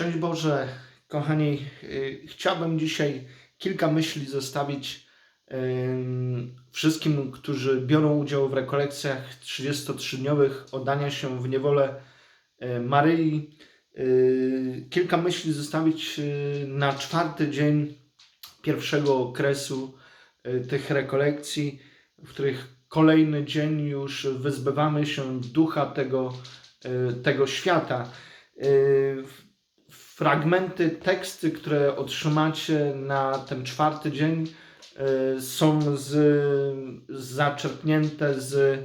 Szczęść Boże, kochani. y, Chciałbym dzisiaj kilka myśli zostawić wszystkim, którzy biorą udział w rekolekcjach 33-dniowych oddania się w niewolę y, Maryi. Y, Kilka myśli zostawić na czwarty dzień pierwszego okresu tych rekolekcji, w których kolejny dzień już wyzbywamy się ducha tego, tego świata. Fragmenty, teksty, które otrzymacie na ten czwarty dzień, y, są z, zaczerpnięte z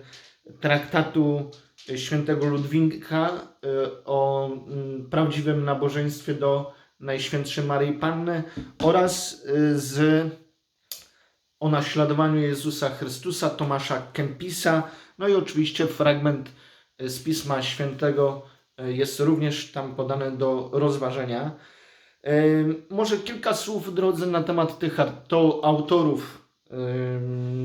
traktatu świętego Ludwika y, o mm, prawdziwym nabożeństwie do Najświętszej Maryi Panny oraz y, z o naśladowaniu Jezusa Chrystusa Tomasza Kempisa. No i oczywiście fragment z Pisma Świętego jest również tam podany do rozważenia. Ym, Może kilka słów, drodzy, na temat tych auto- autorów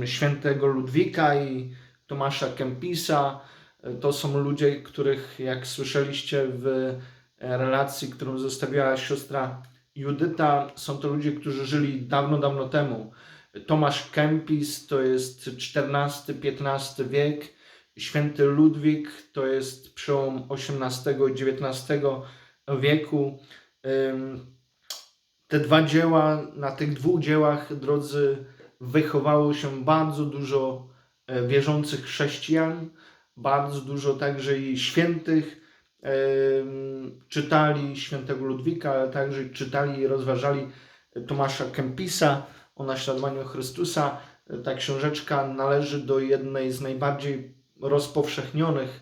świętego Ludwika i Tomasza Kempisa. Y, To są ludzie, których, jak słyszeliście w e, relacji, którą zostawiła siostra Judyta, są to ludzie, którzy żyli dawno, dawno temu. Tomasz Kempis to jest XIV-XV wiek, święty Ludwik to jest przełom XVIII i XIX wieku. Te dwa dzieła, na tych dwóch dziełach, drodzy, wychowało się bardzo dużo e, wierzących chrześcijan, bardzo dużo także i świętych. Czytali świętego Ludwika, ale także czytali i rozważali Tomasza Kempisa o naśladowaniu Chrystusa. Ta książeczka należy do jednej z najbardziej rozpowszechnionych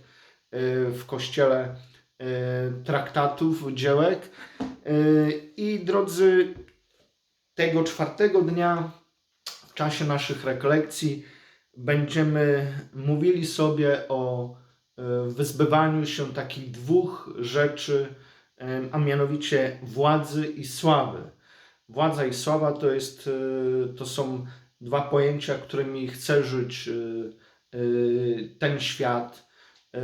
y, w kościele y, traktatów, dziełek. Y, I drodzy, tego czwartego dnia w czasie naszych rekolekcji będziemy mówili sobie o wyzbywaniu się takich dwóch rzeczy, a mianowicie władzy i sławy. Władza i sława to, jest, to są dwa pojęcia, którymi chce żyć ten świat. Y,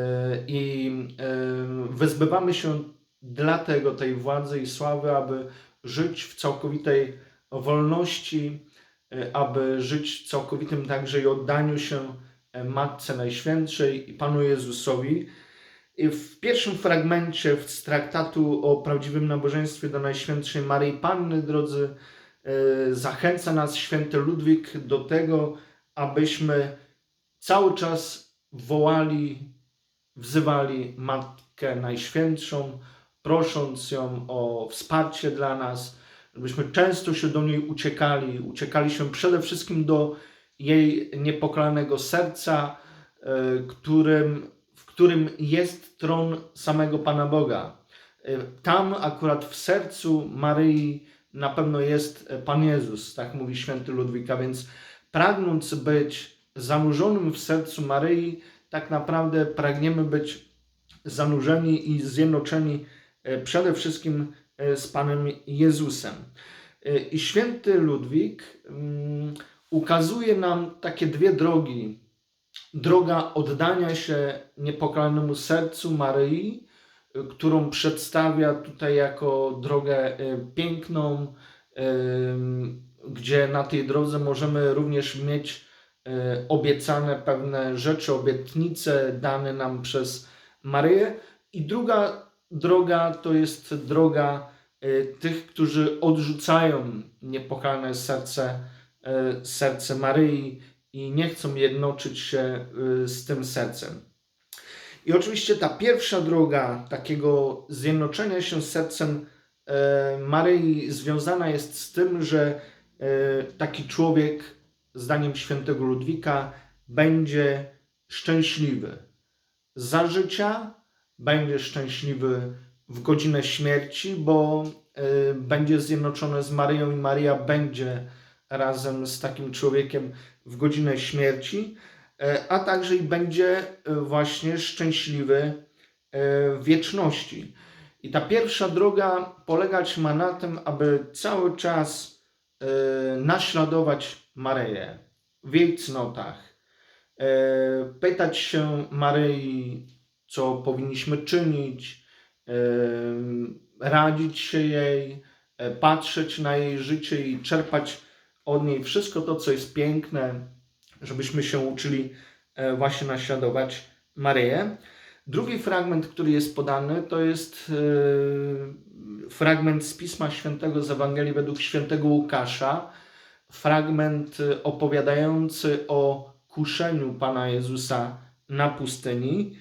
I y, wyzbywamy się dlatego tej władzy i sławy, aby żyć w całkowitej wolności, y, aby żyć w całkowitym także i oddaniu się e, Matce Najświętszej i Panu Jezusowi. W pierwszym fragmencie z traktatu o prawdziwym nabożeństwie do Najświętszej Maryi Panny, drodzy, y, zachęca nas święty Ludwik do tego, abyśmy cały czas wołali, wzywali Matkę Najświętszą, prosząc ją o wsparcie dla nas, żebyśmy często się do niej uciekali, uciekali się przede wszystkim do jej niepokalanego serca, y, którym, w którym jest tron samego Pana Boga. Y, Tam akurat w sercu Maryi na pewno jest e, Pan Jezus, tak mówi święty Ludwika, więc pragnąc być zanurzonym w sercu Maryi, tak naprawdę pragniemy być zanurzeni i zjednoczeni e, przede wszystkim e, z Panem Jezusem. E, I święty Ludwik mm, ukazuje nam takie dwie drogi. Droga oddania się niepokalanemu sercu Maryi, którą przedstawia tutaj jako drogę piękną, gdzie na tej drodze możemy również mieć obiecane pewne rzeczy, obietnice dane nam przez Maryję. I druga droga to jest droga y, tych, którzy odrzucają niepokalane serce, y, serce Maryi i nie chcą jednoczyć się z tym sercem. I oczywiście ta pierwsza droga takiego zjednoczenia się z sercem e, Maryi związana jest z tym, że e, taki człowiek, zdaniem świętego Ludwika, będzie szczęśliwy za życia, będzie szczęśliwy w godzinę śmierci, bo e, będzie zjednoczony z Maryją i Maria będzie razem z takim człowiekiem w godzinę śmierci, e, a także i będzie e, właśnie szczęśliwy e, w wieczności. I ta pierwsza droga polegać ma na tym, aby cały czas naśladować Maryję w jej cnotach, e, pytać się Maryi, co powinniśmy czynić, em, radzić się jej, e, patrzeć na jej życie i czerpać od niej wszystko to, co jest piękne, żebyśmy się uczyli e, właśnie naśladować Maryję. Drugi fragment, który jest podany, to jest e, fragment z Pisma Świętego z Ewangelii według świętego Łukasza, fragment e, opowiadający o kuszeniu Pana Jezusa na pustyni.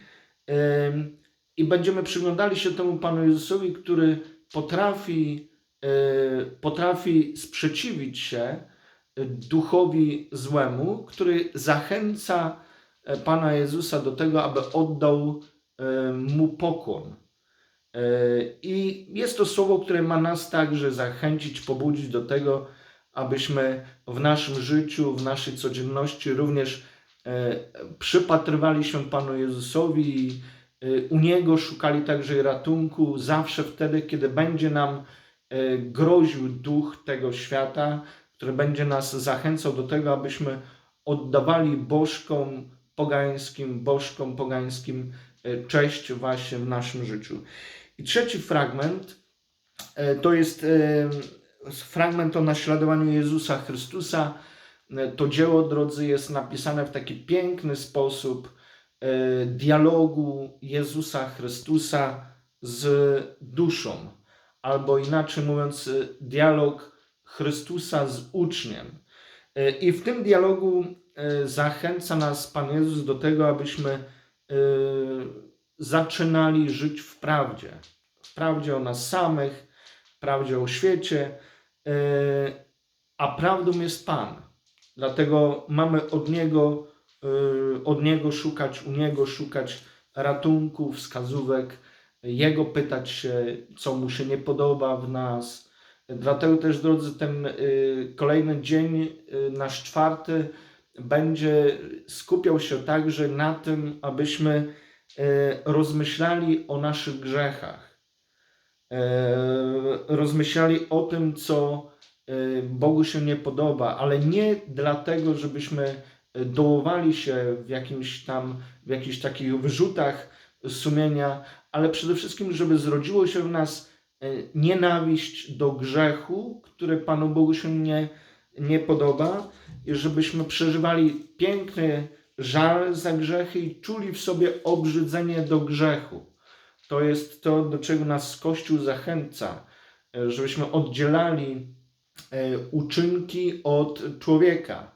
Ym, I będziemy przyglądali się temu Panu Jezusowi, który potrafi, potrafi sprzeciwić się duchowi złemu, który zachęca e, Pana Jezusa do tego, aby oddał e, mu pokłon. E, I jest to słowo, które ma nas także zachęcić, pobudzić do tego, abyśmy w naszym życiu, w naszej codzienności również e, przypatrywali się Panu Jezusowi i e, u Niego szukali także ratunku zawsze wtedy, kiedy będzie nam e, groził duch tego świata, który będzie nas zachęcał do tego, abyśmy oddawali bożkom pogańskim, bożkom pogańskim e, cześć właśnie w naszym życiu. I trzeci fragment e, to jest e, fragment o naśladowaniu Jezusa Chrystusa. E, To dzieło, drodzy, jest napisane w taki piękny sposób e, dialogu Jezusa Chrystusa z duszą, albo inaczej mówiąc, e, dialog Chrystusa z uczniem. E, I w tym dialogu e, zachęca nas Pan Jezus do tego, abyśmy e, zaczynali żyć w prawdzie. W prawdzie o nas samych, w prawdzie o świecie, e, a prawdą jest Pan. Dlatego mamy od Niego, e, od Niego szukać, u Niego szukać ratunku, wskazówek, Jego pytać się, co Mu się nie podoba w nas. Dlatego też, drodzy, ten y, kolejny dzień, y, nasz czwarty, będzie skupiał się także na tym, abyśmy y, rozmyślali o naszych grzechach. Y, rozmyślali o tym, co y, Bogu się nie podoba, ale nie dlatego, żebyśmy dołowali się w jakimś tam, w jakichś takich wyrzutach sumienia, ale przede wszystkim, żeby zrodziło się w nas e, nienawiść do grzechu, który Panu Bogu się nie, nie podoba, żebyśmy przeżywali piękny żal za grzechy i czuli w sobie obrzydzenie do grzechu. To jest to, do czego nas Kościół zachęca, e, żebyśmy oddzielali e, uczynki od człowieka.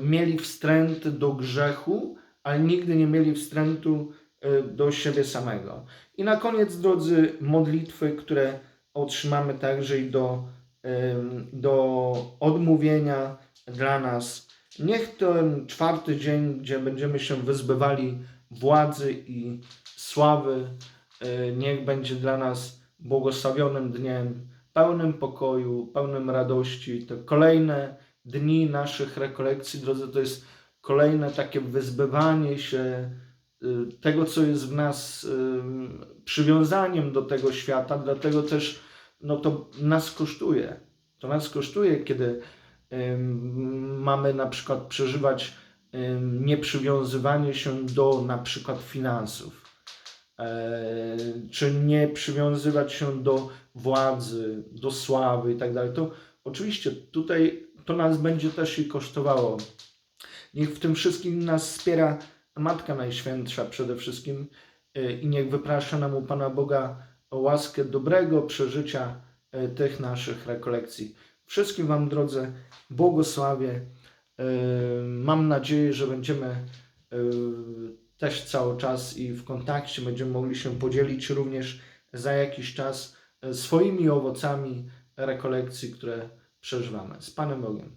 Mieli wstręt do grzechu, ale nigdy nie mieli wstrętu e, do siebie samego. I na koniec, drodzy, modlitwy, które otrzymamy także i do, do odmówienia dla nas. Niech ten czwarty dzień, gdzie będziemy się wyzbywali władzy i sławy, e, niech będzie dla nas błogosławionym dniem, pełnym pokoju, pełnym radości. Te kolejne dni naszych rekolekcji, drodzy, to jest kolejne takie wyzbywanie się y, tego, co jest w nas przywiązaniem do tego świata, dlatego też no, to nas kosztuje. To nas kosztuje, kiedy mamy na przykład przeżywać nieprzywiązywanie się do na przykład finansów, e, czy nie przywiązywać się do władzy, do sławy i tak. To oczywiście tutaj to nas będzie też i kosztowało. Niech w tym wszystkim nas wspiera Matka Najświętsza przede wszystkim y, i niech wyprasza nam u Pana Boga o łaskę dobrego przeżycia y, tych naszych rekolekcji. Wszystkim Wam, drodzy, błogosławię. Y, Mam nadzieję, że będziemy y, też cały czas i w kontakcie będziemy mogli się podzielić również za jakiś czas swoimi owocami rekolekcji, które przeżywamy. Z Panem Bogiem.